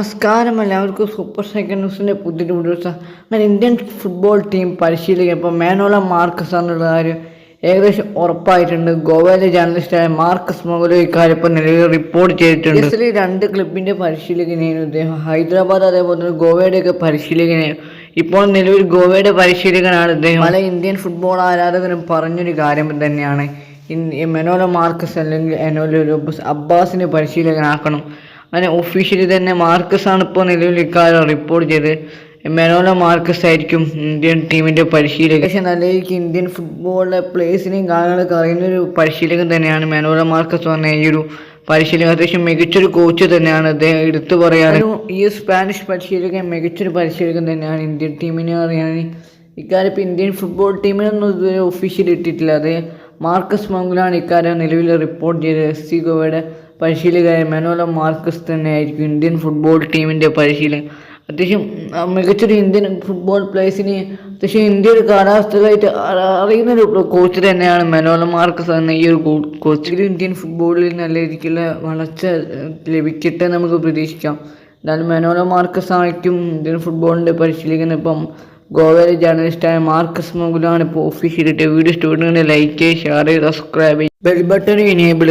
നമസ്കാരം. എല്ലാവർക്കും super second ന്യൂസിന്റെ പുതിയൊരു വീഡിയോസ് അങ്ങനെ ഇന്ത്യൻ ഫുട്ബോൾ ടീം പരിശീലിക്കുക ഇപ്പോൾ മാനോല മാർക്കസ് എന്നുള്ള കാര്യം ഏകദേശം ഉറപ്പായിട്ടുണ്ട്. ഗോവയിലെ ജേർണലിസ്റ്റായ മാർക്കസ് മൊഗലോ ഇക്കാര്യം ഇപ്പോൾ നിലവിൽ റിപ്പോർട്ട് ചെയ്തിട്ടുണ്ട്. ഇതിൽ രണ്ട് ക്ലബിന്റെ പരിശീലകനെയാണ് അദ്ദേഹം ഹൈദരാബാദ് അതേപോലെ തന്നെ ഗോവയുടെയൊക്കെ പരിശീലകനെ ഇപ്പോൾ നിലവിൽ ഗോവയുടെ പരിശീലകനാണ് അദ്ദേഹം പല ഇന്ത്യൻ ഫുട്ബോൾ ആരാധകരും പറഞ്ഞൊരു കാര്യം തന്നെയാണ്. മെനോല മാർക്കസ് അല്ലെങ്കിൽ എനോല അബ്ബാസിനെ പരിശീലകനാക്കണം. അങ്ങനെ ഒഫീഷ്യലി തന്നെ മാർക്കസ് ആണ് ഇപ്പോൾ നിലവിൽ ഇക്കാലം റിപ്പോർട്ട് ചെയ്ത് മെനോല മാർക്കസ് ആയിരിക്കും ഇന്ത്യൻ ടീമിന്റെ പരിശീലകൻ. പക്ഷേ നല്ല രീതിക്ക് ഇന്ത്യൻ ഫുട്ബോളിലെ പ്ലേസിനെയും കാര്യങ്ങളൊക്കെ അറിയുന്ന ഒരു പരിശീലകൻ തന്നെയാണ് മെനോല മാർക്കസ് പറഞ്ഞ ഈ ഒരു പരിശീലകൻ. അത്യാവശ്യം മികച്ചൊരു കോച്ച് തന്നെയാണ് അദ്ദേഹം എടുത്തു പറയാൻ. ഈ സ്പാനിഷ് പരിശീലകൻ മികച്ചൊരു പരിശീലകൻ തന്നെയാണ് ഇന്ത്യൻ ടീമിനെ അറിയാൻ. ഇക്കാര്യം ഇപ്പോൾ ഇന്ത്യൻ ഫുട്ബോൾ ടീമിനൊന്നും ഇതുവരെ ഒഫീഷ്യലി ഇട്ടിട്ടില്ല. അത് മാർക്കസ് മംഗുലാണ് ഇക്കാര്യം നിലവിൽ റിപ്പോർട്ട് ചെയ്ത് എസ് സി ഗോവയുടെ പരിശീലകനായ മനോല മാർക്കസ് തന്നെയായിരിക്കും ഇന്ത്യൻ ഫുട്ബോൾ ടീമിന്റെ പരിശീലകൻ. അത്യാവശ്യം മികച്ചൊരു ഇന്ത്യൻ ഫുട്ബോൾ പ്ലേയേഴ്സിനെ അത്യാവശ്യം ഇന്ത്യയുടെ കാലാവസ്ഥകളായിട്ട് അറിയുന്നൊരു കോച്ച് തന്നെയാണ് മനോല മാർക്കസ് എന്ന ഈ ഒരു കോച്ച് ഇന്ത്യൻ ഫുട്ബോളിൽ നല്ല രീതിക്കുള്ള വളർച്ച ലഭിക്കട്ടെ നമുക്ക് പ്രതീക്ഷിക്കാം. എന്നാലും മനോല മാർക്കസ് ആയിരിക്കും ഇന്ത്യൻ ഫുട്ബോളിന്റെ പരിശീലകൻ ഇപ്പം ഗോവയിലെ ജേർണലിസ്റ്റായ മാർക്കസ് മുകുലാണ് ഇപ്പോൾ ഒഫീഷ്യലിട്ട് video സ്റ്റുഡിയോയുടെ like share subscribe bell button enable